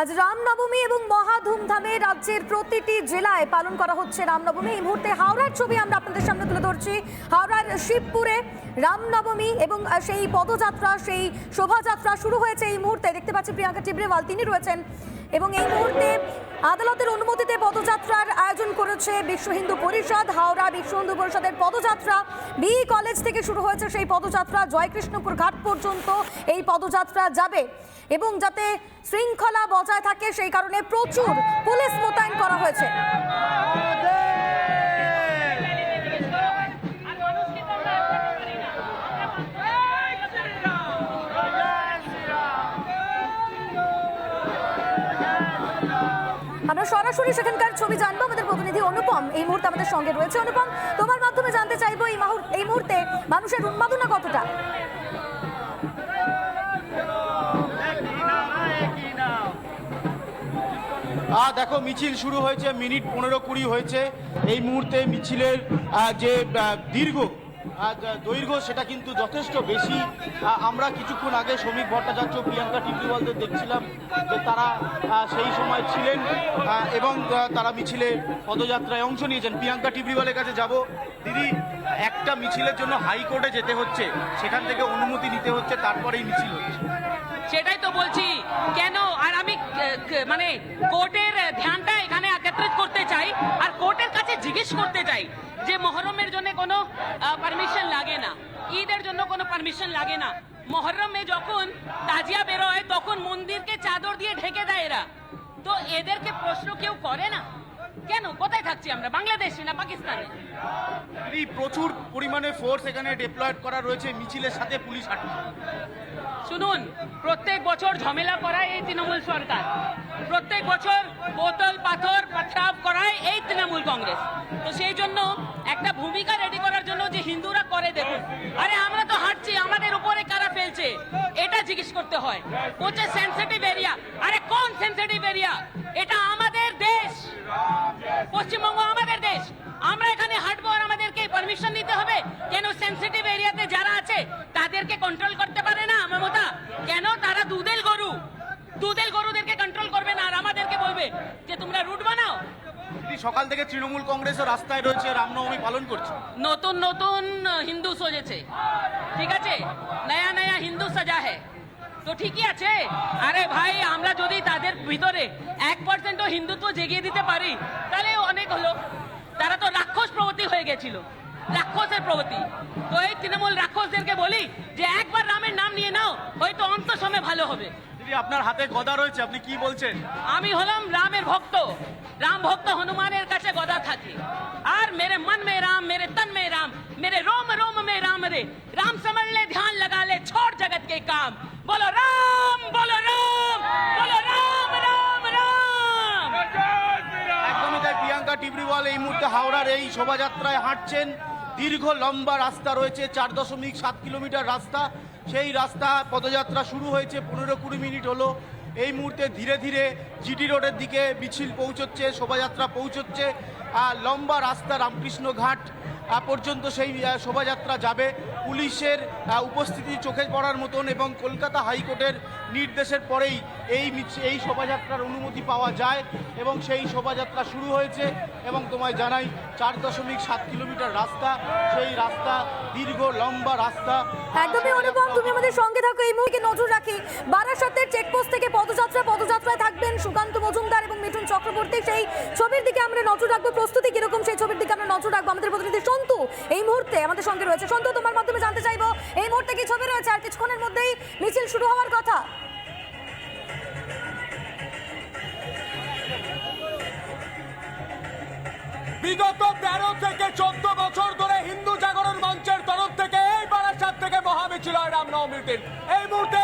আজ রামনবমী এবং মহা ধুমধামে রাজ্যের প্রতিটি জেলায় পালন করা হচ্ছে রামনবমী। এই মুহূর্তে হাওড়ার ছবি আমরা আপনাদের সামনে তুলে ধরছি। হাওড়ার শিবপুরে রামনবমী এবং সেই পদযাত্রা, সেই শোভাযাত্রা শুরু হয়েছে এই মুহূর্তে। দেখতে পাচ্ছি প্রিয়াঙ্কা টিবরেওয়াল, তিনি রয়েছেন এবং এই মুহূর্তে আদালতের অনুমতিতে পদযাত্রার আয়োজন করেছে বিশ্ব হিন্দু পরিষদ, হাওড়া বিশ্ব হিন্দু পরিষদের পদযাত্রা। বি কলেজ থেকে শুরু হয়েছে সেই পদযাত্রা, জয়কৃষ্ণপুর ঘাট পর্যন্ত এই পদযাত্রা যাবে। এবং যাতে শৃঙ্খলা বজায় থাকে সেই কারণে প্রচুর পুলিশ মোতায়েন করা হয়েছে। আমরা সরাসরি সেখানকার ছবি জানব। আমাদের প্রতিনিধি অনুপম এই মুহূর্তে আমাদের সঙ্গে রয়েছে। অনুপম, তোমার মাধ্যমে জানতে চাইব এই এই মুহূর্তে মানুষের উন্মাদনা কতটা? আহ দেখো, মিছিল শুরু হয়েছে, মিনিট পনেরো কুড়ি হয়েছে। এই মুহূর্তে মিছিলের যে দীর্ঘ দৈর্ঘ্য সেটা কিন্তু যথেষ্ট বেশি। আমরা কিছুক্ষণ আগে শ্রমিক ভট্টাচার্য প্রিয়াঙ্কা টিবরিওয়ালদের দেখছিলাম যে তারা সেই সময় ছিলেন এবং তারা মিছিলে পদযাত্রায় অংশ নিয়েছেন। প্রিয়াঙ্কা টিবরিওয়ালের কাছে যাব। দিদি, একটা মিছিলের জন্য হাইকোর্টে যেতে হচ্ছে। সেখান থেকে অনুমতি নিতে হচ্ছে, তারপরেই মিছিল হচ্ছে। সেটাই তো বলছি। কেন? আর আমি মানে কোর্টের ধ্যানটা চাই আর কোর্টের কাছে জিজ্ঞেস করতে চাই যে মহরমের জন্য কোনো পারমিশন লাগে না। ঈদের জন্য কোনো পারমিশন লাগে না। মহরমে যখন তাজিয়া বেরোয়, তখন মন্দিরকে চাদর দিয়ে ঢেকে দেয় এরা। তো এদেরকে প্রশ্ন কেউ করে না? কেন? কোথায় থাকছি আমরা? বাংলাদেশে না পাকিস্তানে? প্রচুর পরিমাণে ফোর্স এখানে ডেপ্লয়েড করা রয়েছে মিছিলের সাথে পুলিশ হাঁটছে শুনুন প্রত্যেক বছর ঝামেলা করায় এই তৃণমূল সরকার। প্রত্যেক বছর বোতল পাথর পাথরাব করায় এই তৃণমূল কংগ্রেস। তো সেই জন্য একটা ভূমিকা রেডি করার জন্য যে হিন্দুরা করে দেখুন। আরে আমরা তো হাঁটছি আমাদের উপরে কারা ফেলছে? এটা জিজ্ঞেস করতে হয়। হচ্ছে সেন্সিটিভ এরিয়া আরে কোন সেন্সিটিভ এরিয়া এটা পশ্চিমবঙ্গ আমাদের দেশ। আমরা এখানে হাঁটবো আর আমাদেরকে পারমিশন নিতে হবে। কেন সেন্সিটিভ এরিয়াতে যারা আছে তাদেরকে কন্ট্রোল করতে পারে না মমতা? কেন তারা দুধেল গরু? দুধেল গরুদেরকে কন্ট্রোল করবে না আর আমাদেরকে বলবে যে তোমরা রুট বানাও। সকাল থেকে তৃণমূল কংগ্রেসও রাস্তায় রয়েছে রামনবমী পালন করছে। নতুন নতুন হিন্দু সজেছে। ঠিক আছে? নয়া নয়া হিন্দু সাজা है তো ঠিকই আছে? আরে ভাই আমরা যদি ভিতরে এক পার্সেন্টও হিন্দুত্ব জেগিয়ে দিতে পারি তাহলে অনেক হলো। তারা তো রাক্ষস প্রবৃত্তি হয়ে গেছিল রাক্ষসের প্রগতি তো এই তৃণমূল রাক্ষসদেরকে বলি যে একবার রামের নাম নিয়ে নাও হয়তো অন্তর সময় ভালো হবে। আপনার হাতে গদা রয়েছে আপনি কি বলছেন? আমি হলাম রামের ভক্ত। রাম ভক্ত হনুমানের কাছে গদা থাকে। আর মেরে মন মে রাম মেরে তন মে রাম মেরে রোম রোম মে রাম রে। রাম সমরলে ধ্যান লাগালে ছোট জগত কে কাম। বলো রাম বলো রাম বলো রাম। প্রিয়াঙ্কা এই মুহূর্তে হাওড়ার এই শোভাযাত্রায় হাঁটছেন দীর্ঘ লম্বা রাস্তা রয়েছে, চার দশমিক সাত কিলোমিটার রাস্তা। সেই রাস্তা পদযাত্রা শুরু হয়েছে, পনেরো কুড়ি মিনিট হলো। এই মুহূর্তে ধীরে ধীরে জিডি রোডের দিকে মিছিল পৌঁছচ্ছে, শোভাযাত্রা পৌঁছচ্ছে। লম্বা রাস্তা রামকৃষ্ণ ঘাট পর্যন্ত সেই শোভাযাত্রা যাবে। পুলিশের উপস্থিতি চোখে পড়ার মতন এবং কলকাতা হাইকোর্টের নির্দেশের পরেই এই এই শোভাযাত্রার অনুমতি পাওয়া যায় এবং সেই শোভাযাত্রা শুরু হয়েছে এবং তোমায় জানাই, চার দশমিক সাত কিলোমিটার রাস্তা, সেই রাস্তা দীর্ঘ, লম্বা রাস্তা। একদমই অনুপম, তুমি আমাদের সঙ্গে থাকো, এই মুহূর্তে নজর রাখি। বারাসাতের চেকপোস্ট থেকে পদযাত্রা, পদযাত্রায় থাকবেন সুকান্ত মজুমদার এবং মিঠুন চক্রবর্তী। সেই ছবির দিকে আমরা নজর রাখব প্রস্তুতি কীরকম সেই ছবির দিকে আমরা নজর রাখব আমাদের প্রতিনিধি সন্তু, এই মুহূর্তে আমাদের সঙ্গে রয়েছে। সন্তু, তোমার মাধ্যমে জানতে চাইব, এই মুহূর্তে কি ছবি রয়েছে? আর কিছুক্ষণের মধ্যেই মিছিল শুরু হওয়ার কথা। বিগত তেরো থেকে চোদ্দ বছর ধরে হিন্দু জাগরণ মঞ্চের তরফ থেকে এই বারাসাত থেকে মহামিছিল হয় রামনবমীর দিন। এই মুহূর্তে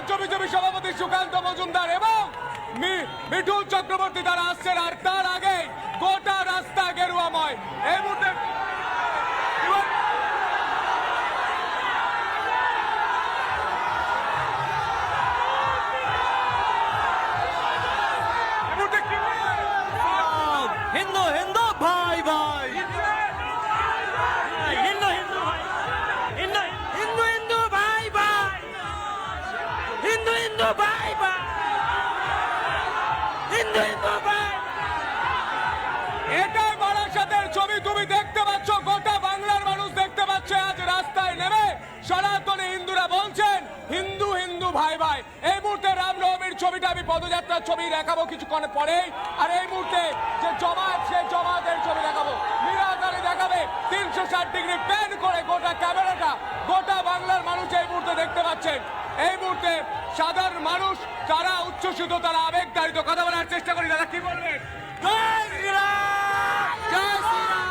রাজ্য বিজেপি সভাপতি সুকান্ত মজুমদার এবং মিঠুন চক্রবর্তী তারা আসছেন, আর তার আগে গোটা রাস্তা গেরুয়াময়। এই মুহূর্তে এটাই বারাসাতের ছবি, তুমি দেখতে পাচ্ছ, গোটা বাংলার মানুষ দেখতে পাচ্ছে, আজ রাস্তায় নেমে সনাতনী হিন্দুরা বলছেন, হিন্দু হিন্দু, ভাই ভাই। এই মুহূর্তে রামনবমীর ছবিটা আমি পদযাত্রার ছবি দেখাবো কিছুক্ষণ পরেই। আর এই মুহূর্তে যে জমায়েত সে জমায়েতের ছবি দেখাবো। মিরাদারি দেখাবে, তিনশো ষাট ডিগ্রি প্যান করে গোটা ক্যামেরাটা গোটা বাংলার মানুষ এই মুহূর্তে দেখতে পাচ্ছেন। এই মুহূর্তে সাধারণ মানুষ, যারা উচ্ছ্বসিত, তারা আবেগতাড়িত কথা বলার চেষ্টা করি। দাদা, কি বলবেন? জয় শ্রীরাম! জয় শ্রীরাম!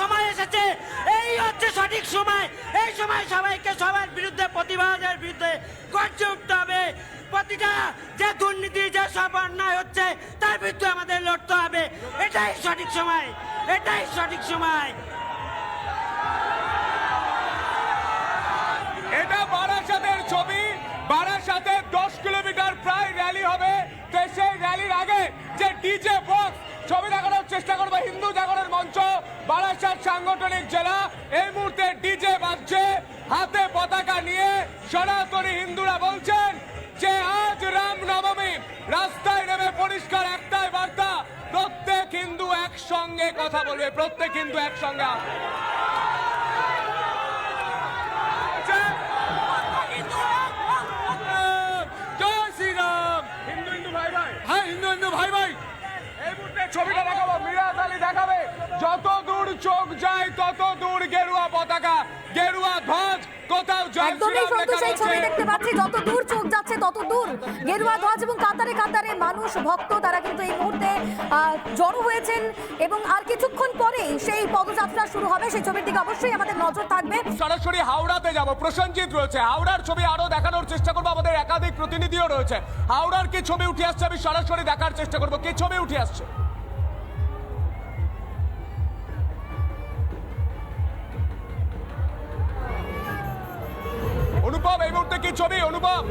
সময় এসেছে। এই হচ্ছে সঠিক সময়। এই সময় সবাইকে সবার বিরুদ্ধে, প্রতিবাদের বিরুদ্ধে গর্জে উঠতে হবে। প্রতিটা যে দুর্নীতি, যে সব অন্যায় হচ্ছে, তার বিরুদ্ধে আমাদের লড়তে হবে। এটাই সঠিক সময়। এটাই সঠিক সময়। এটা বারাসাতের ছবি। বারাসাতে দশ কিলোমিটার প্রায় র্যালি হবে। সেই র্যালির আগে যে ডিজে বক্স ছবি দেখানোর চেষ্টা করব হিন্দু জাগরণ মঞ্চ, বারাসাত সাংগঠনিক জেলা। এই মুহূর্তে ডিজে বাজছে, হাতে পতাকা নিয়ে সনাতনী হিন্দুরা বলছেন যে আজ রাম নবমী রাস্তায় একসঙ্গে কথা বলবে প্রত্যেক হিন্দু একসঙ্গে জয় শ্রীরাম। হিন্দু হিন্দু ভাই ভাই। হ্যাঁ হিন্দু হিন্দু ভাই ভাই। ছবিটা দেখাবো মিরাজ আলী দেখাবে। যত দূর চোখ যায় তত দূর গেরুয়া পতাকা। গেরুয়া ধ্বজ কোথাও জয় একদমই শ্রীরাম সত্য ছবি দেখতে পাচ্ছি যত দূর চোখ যাচ্ছে তত দূর। গেরুয়া ধ্বজ এবং কাতারে কাতারে মানুষ ভক্ত তারা কিন্তু এই মুহূর্তে জড়ো হয়েছেন। এবং আর কিছুক্ষণ পরেই সেই পদযাত্রা শুরু হবে। সেই ছবির দিকে অবশ্যই আমাদের নজর থাকবে। সরাসরি হাওড়াতে যাব। রয়েছে। হাওড়ার ছবি আরও দেখানোর চেষ্টা করব। আমাদের একাধিক প্রতিনিধিও রয়েছে। হাওড়ার কি ছবি উঠে আসছে আমি সরাসরি দেখার চেষ্টা করব। কি ছবি উঠে আসছে? এই মুহূর্তে কি ছবি অনুপম?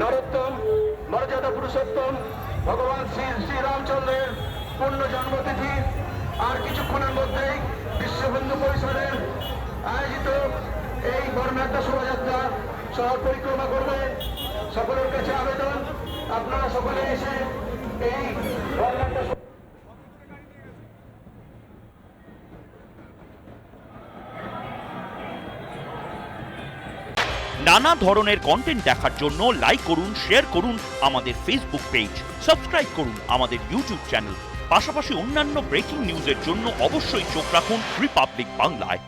নরোত্তম মর্যাদা পুরুষোত্তম ভগবান শ্রী শ্রীরামচন্দ্রের পূর্ণ জন্মতিথি। শহর পরিক্রমা করবে। সকলের কাছে আবেদন। আপনারা সকলে এসে এই নানা ধরনের কন্টেন্ট দেখার জন্য লাইক করুন শেয়ার করুন আমাদের ফেসবুক পেজ সাবস্ক্রাইব করুন আমাদের ইউটিউব চ্যানেল পাশাপাশি অন্যান্য ব্রেকিং নিউজের জন্য অবশ্যই চোখ রাখুন রিপাবলিক বাংলায়